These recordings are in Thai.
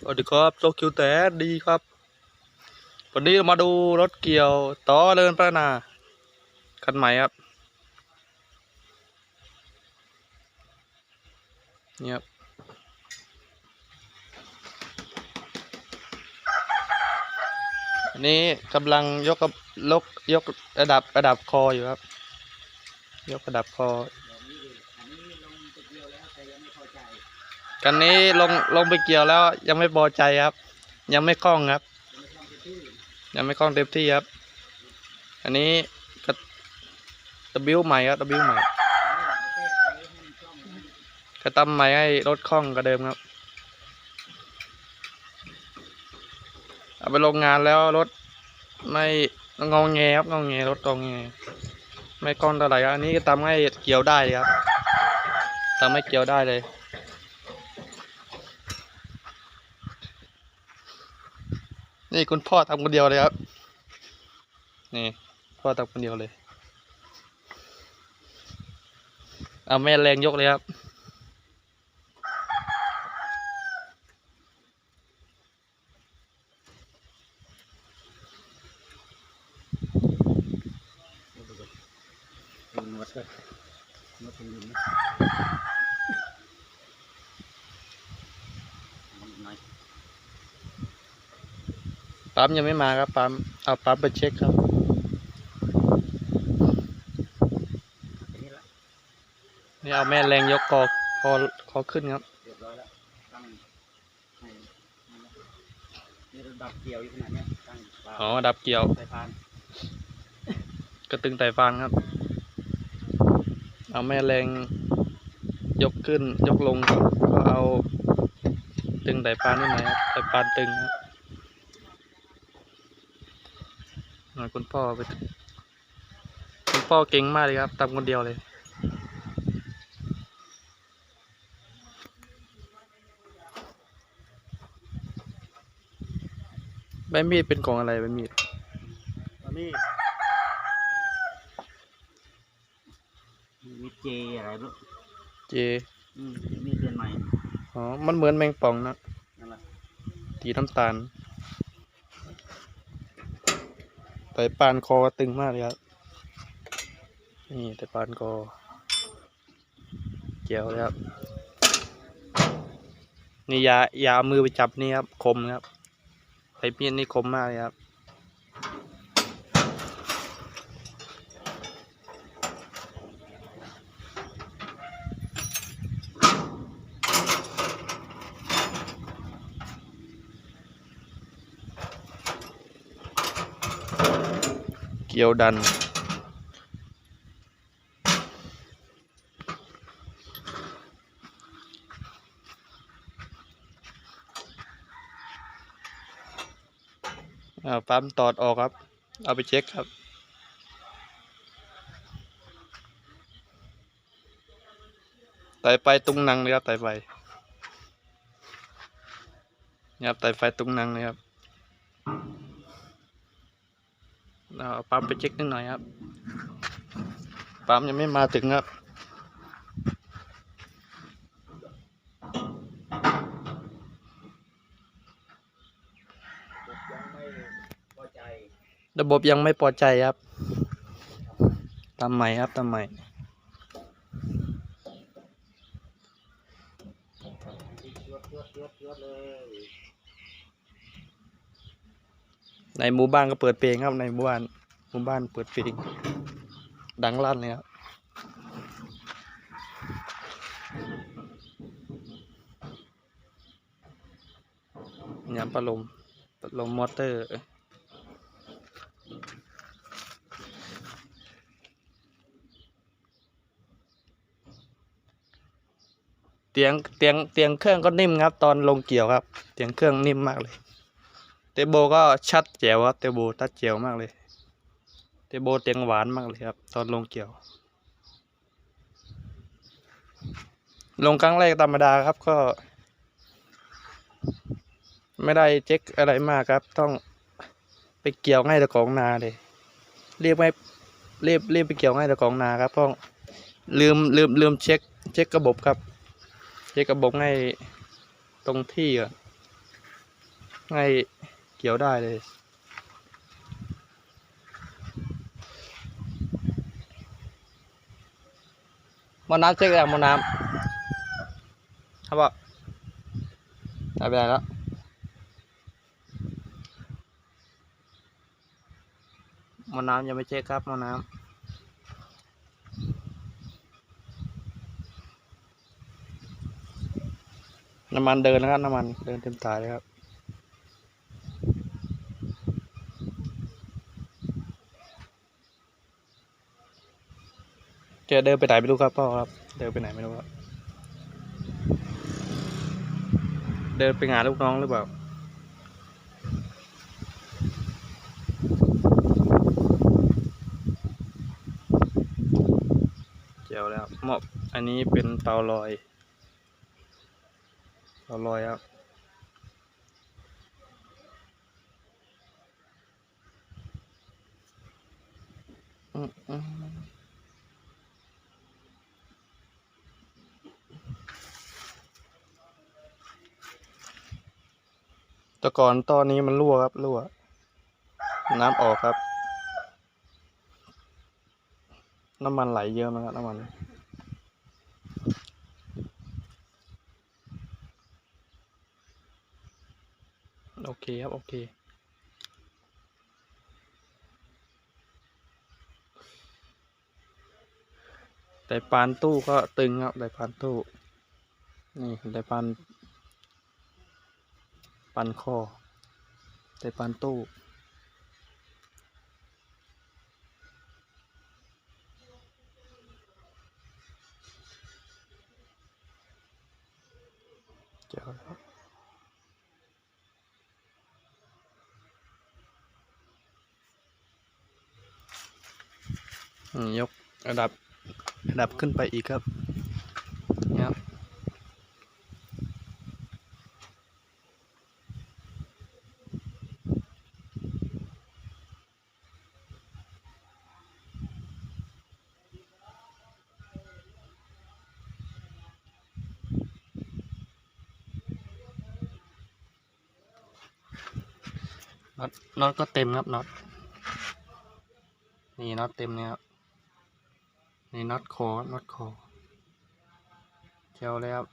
สวัสดีครับโตคิวแต่ดีครับ วันนี้เรามาดูรถเกี่ยวต่อเดินพัฒนาคันใหม่ครับเนี่ยครับอันนี้กำลังยกกับลกยกระดับระดับคออยู่ครับ ยกระดับคอ กันนี้ลงลงไปเกี่ยวแล้ว ยังไม่พอใจครับ ยังไม่คล่องครับ ยังไม่คล่องเต็มที่ครับ อันนี้ก็ตะบิวใหม่ครับตะบิวใหม่กระตำใหม่ให้รถคล่องกว่าเดิมครับเอาไปโรงงานแล้วรถไม่งองแงครับงองแงรถงองแงไม่คล่องเท่าไหร่ครับอันนี้ก็ทำให้เกี่ยวได้ครับทำให้เกี่ยวได้เลย นี่คุณพ่อทำคนเดียวเลยครับ นี่พ่อทำคนเดียวเลย เอาแม่แรงยกเลยครับเป็นนวดเลยนวดเป็นลิ้นนะมันน้อย ปั๊มยังไม่มาครับปั๊มเอาปั๊มไปเช็คครับอันนี้ละนี่เอาแม่แรงยกคอคอคอขึ้นครับเรียบร้อยแล้วตั้งให้นี่ระดับเกี่ยวอยู่ขนาดเนี้ยตั้งวาล์วอ๋อดับเกี่ยวสายพานกระตึงไต่ฟางครับ เอาแม่แรงยกขึ้นยกลงครับก็เอาตึงไต่ฟางนิดหน่อยครับไต่ฟางตึงครับ อ่าคุณพ่อไปคุณพ่อเก่งมากเลยครับทำคนเดียวเลย ใบมีดเป็นของอะไรใบมีดอันนี้มีเจอะไรไม่รู้เจ อืมมีเปลี่ยนใหม่ อ๋อ มันเหมือนแมงป่องนะ นั่นแหละสีน้ำตาล แต่ปานคอตึงมากเลยครับ นี่แต่ปานคอเกี่ยวเลยครับ นี่ยายามือไปจับนี่ครับ คมครับไอ้มีดนี่คมมากเลยครับ กียวดันอ่าปั๊มตอดออกครับ เอาไปเช็คครับไต่ไปตรงนังเลยครับไต่ไปนี่ครับไต่ไฟตรงนังเลยครับ ปั๊มไปเช็คนิดหน่อยครับ ปั๊มยังไม่มาถึงครับระบบยังไม่พอใจครับทำใหม่ครับทำใหม่ยดยดยดยดเลย ในหมู่บ้านก็เปิดเพลงครับในหมู่บ้านหมู่บ้านเปิดเพลงดังลั่นเลยครับยามพัดลมพัดลมมอเตอร์เตียงเตียงเตียงเครื่องก็นิ่มครับ ตอนลงเกี่ยวครับ เตียงเครื่องนิ่มมากเลย เตโบก็ชัดแจ๋วครับเตโบชัดแจ๋วมากเลย เตโบเตียงหวานมากเลยครับ ตอนลงเกี่ยว ลงครั้งแรกธรรมดาครับก็ ไม่ได้เช็คอะไรมากครับ ต้องไปเกี่ยวให้เจ้าของนาเลยเรียบไม่เรียบเรียบไปเกี่ยวให้เจ้าของนาครับเพราะลืมลืมลืมเช็ค เช็คระบบครับ เช็คระบบให้ตรงที่ก่อนให้เียวได้เลย มอน้ำเช็คแล้วมอน้ำครับบอกได้ไปไหนแล้วมอน้ำยังไม่เช็คครับมอน้ำน้ำมันเดินนะครับน้ำมันเดินเต็มตายเลยครับ กเดินไปไหนไม่รู้ครับพ่อครับ เดินไปไหนไม่รู้ครับเดินไปงานลูกน้องหรือเปล่าเจียวแล้วหมาะอันนี้เป็นเตาลอย เตาลอยครับอืมอืม แต่ก่อนตอนนี้มันรั่วครับรั่ว น้ำออกครับ น้ำมันไหลเยอะนะครับน้ำมันโอเคครับ โอเค แต่ปานตู้ก็ตึงครับแต่ปานตู้ นี่แต่ปาน ปันคอ แต่ปันตู้เจ้าแล้วยกระดับระดับขึ้นไปอีกครับ น็อตก็เต็มครับน็อตนี่น็อตเต็มเนี่ยครับนี่น็อตคอน็อตคอเจียวเลยครับ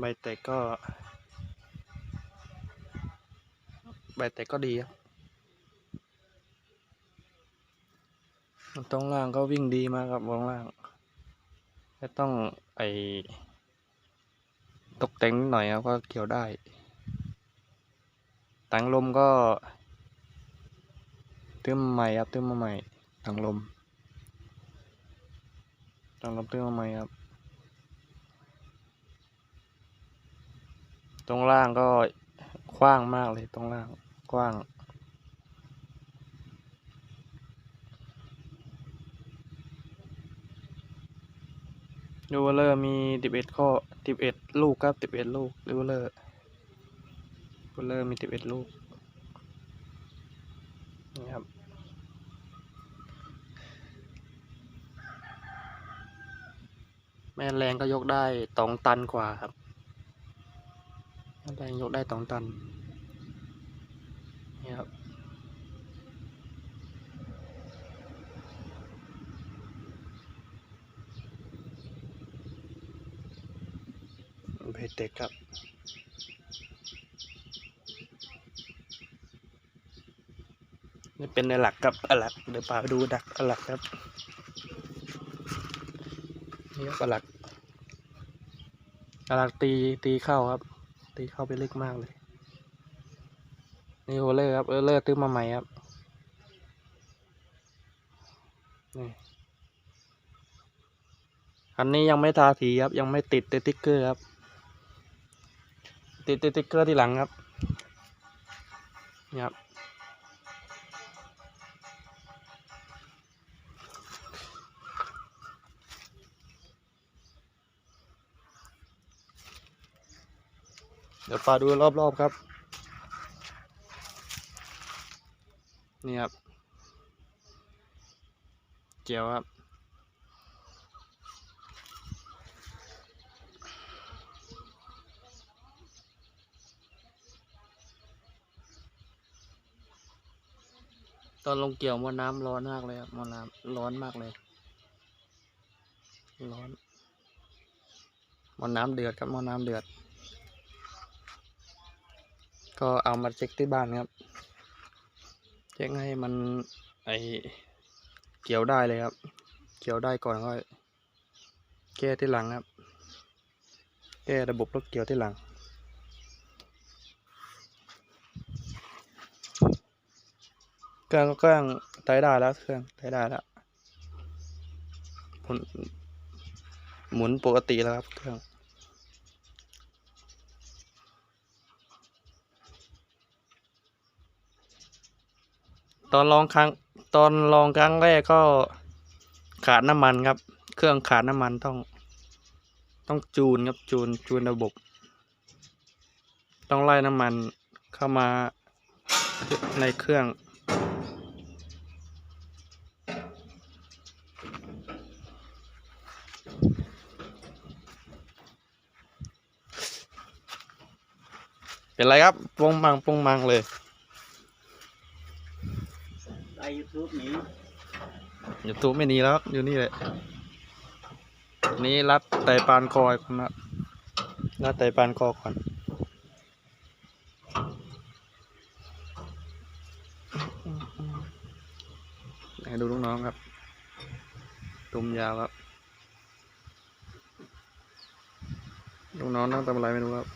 ใบเตกก็ ใบเตกก็ดีครับตรงล่างก็วิ่งดีมากครับตรงล่างไม่ต้องไอตกแต่งนิดหน่อยครับก็เกี่ยวได้ ตังลมก็ตื้มมาใหม่ครับตื้มมาใหม่ตังลมตังลมตื้มมาใหม่ครับ ตรงล่างก็กว้างมากเลยตรงล่าง กว้าง ดูเวลเลอร์มีสิบเอ็ดข้อสิบเอ็ดลูกครับสิบเอ็ดลูกดูเวลเลอร์เวลเลอร์มีสิบเอ็ดลูก นี่ครับแม่แรงก็ยกได้สองตันกว่าครับแม่แรงยกได้สองตัน นี่ครับเพจเด็กครับนี่เป็นในหลักครับอลักเดี๋ยวพาไปดูดักอลักครับนี่ครับอลักอลักตีตีเข้าครับ ตีเข้าไปลึกมากเลย นี่โอเลอร์ครับเออเลอร์ตื้อมาใหม่ครับนี่อันนี้ยังไม่ทาสีครับ ยังไม่ติดสติ๊กเกอร์ครับ ติดสติ๊กเกอร์ที่หลังครับนี่ครับเดี๋ยวปาดูรอบๆครับ นี่ครับ เจียวครับ ตอนลงเกี่ยวมอน้ำร้อนมากเลยครับมอน้ำร้อนมากเลย ร้อนมอน้ำเดือดครับมอน้ำเดือด ก็เอามาเช็คที่บ้านครับเช็คให้มันไอ เกี่ยวได้เลยครับ เกี่ยวได้ก่อนก็แก้ที่หลังครับ แก้ระบบรถเกี่ยวที่หลัง เครื่องเครื่องใช้ได้แล้วเครื่องใช้ได้แล้วหมุนหมุนปกติแล้วครับเครื่องตอนลองครั้ง ตอนลองครั้งแรกก็ขาดน้ำมันครับ เครื่องขาดน้ำมันต้อง ต้องจูนครับจูนจูนระบบ ต้องไล่น้ำมันเข้ามาในเครื่อง เป็นไรครับปงมังปงมังเลย ไอยูทูบนี้ อยู่ตู้ไม่หนีแล้วอยู่นี่แหละนี่รัดไตปานคอก่อนนะรัดไตปานคอก่อนให้ดูลูกน้องครับตุมยาวครับลูกน้องนั่งทำอะไรไม่รู้ครับ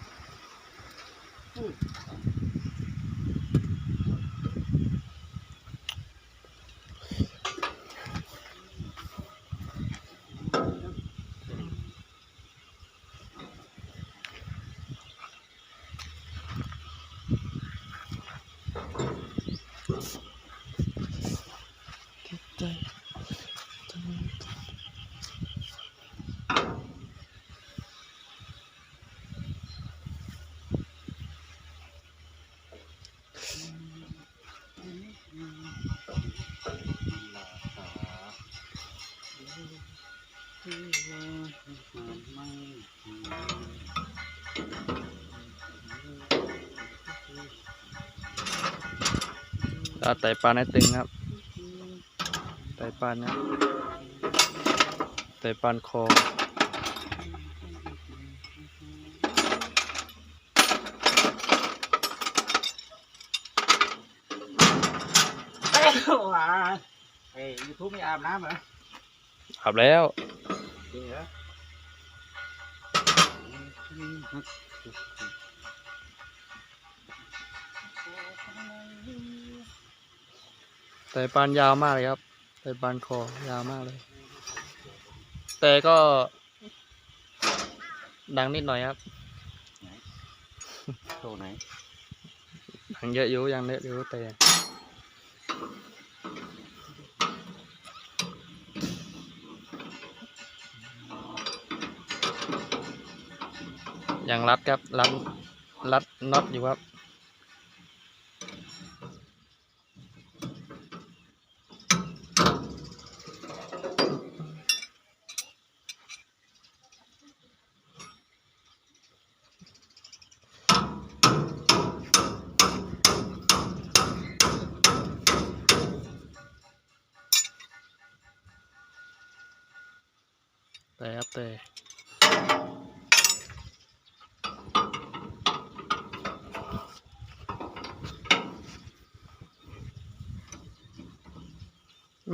รัดไตปลาให้ตึงครับ ไตปานนะไตปานคอว้าเอ้ยูทูบไม่อาบน้ำเหรออาบแล้วจริงเหรอไตปานยาวมากเลยครับ ไตปานคอยาวมากเลย แต่ก็ ดังนิดหน่อยครับโชว์ไหนดังเยอะอยู่ยังเยอะอยู่แต่ยังรัดครับรัดรัดน็อตอยู่ครับ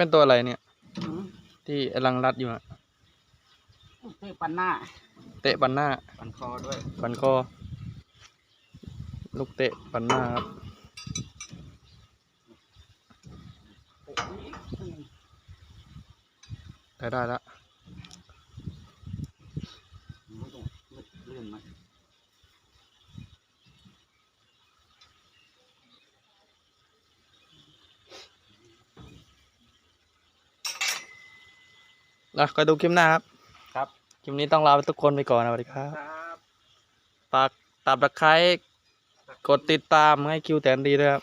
เป็นตัวอะไรเนี่ย อืมที่กำลังรัดอยู่อะเตะปันหน้า เตะปันหน้า ปันคอด้วย ปันคอลูกเตะปันหน้าครับ ได้ได้แล้ว ไม่ต้องเลื่อนมา นะคอยดูคลิปหน้าครับ ครับ คลิปนี้ต้องลาไปทุกคนไปก่อนนะสวัสดีครับครับฝากตับตะไคร้กดติดตามให้คิวแตนดีด้วยครับ